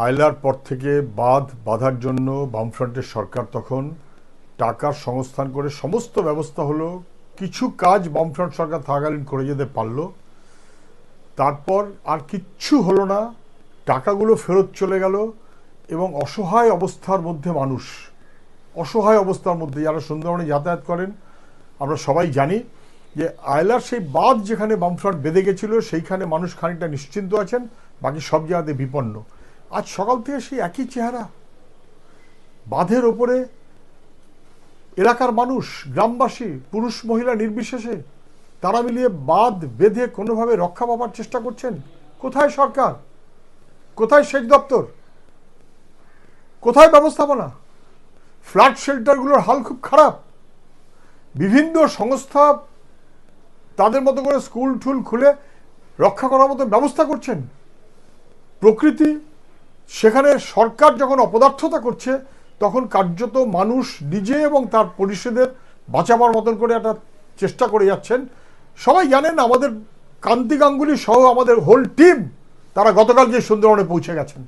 আয়লার পর থেকে বাঁধ বাঁধার জন্য বামফ্রন্টের সরকার তখন টাকার সংস্থান করে সমস্ত ব্যবস্থা হলো, কিছু কাজ বামফ্রন্ট সরকার থাকাকালীন করে যেতে পারল। তারপর আর কিচ্ছু হলো না, টাকাগুলো ফেরত চলে গেল এবং অসহায় অবস্থার মধ্যে মানুষ, অসহায় অবস্থার মধ্যে যারা সুন্দরবনে যাতায়াত করেন, আমরা সবাই জানি যে আয়লার সেই বাঁধ যেখানে বামফ্রন্ট বেঁধে গেছিল, সেইখানে মানুষ খানিকটা নিশ্চিন্ত আছেন, বাকি সব জায়গাতে বিপন্ন। আজ সকাল থেকে সেই একই চেহারা। বাঁধের ওপরে এলাকার মানুষ, গ্রামবাসী, পুরুষ, মহিলা নির্বিশেষে তারা মিলিয়ে বাঁধ বেঁধে কোনোভাবে রক্ষা পাবার চেষ্টা করছেন। কোথায় সরকার? কোথায় সেচ দপ্তর? কোথায় ব্যবস্থাপনা? ফ্ল্যাট শেল্টারগুলোর হাল খুব খারাপ। বিভিন্ন সংস্থা তাদের মতো করে স্কুল টুল খুলে রক্ষা করার মতো ব্যবস্থা করছেন। প্রকৃতি সেখানে সরকার যখন অপদার্থতা করছে, তখন কার্যত মানুষ নিজে এবং তার পরিষদের বাঁচাবার মতন করে একটা চেষ্টা করে যাচ্ছেন। সবাই জানেন আমাদের কান্তি গাঙ্গুলি সহ আমাদের হোল টিম তারা গতকাল যে সুন্দরবনে পৌঁছে গেছেন।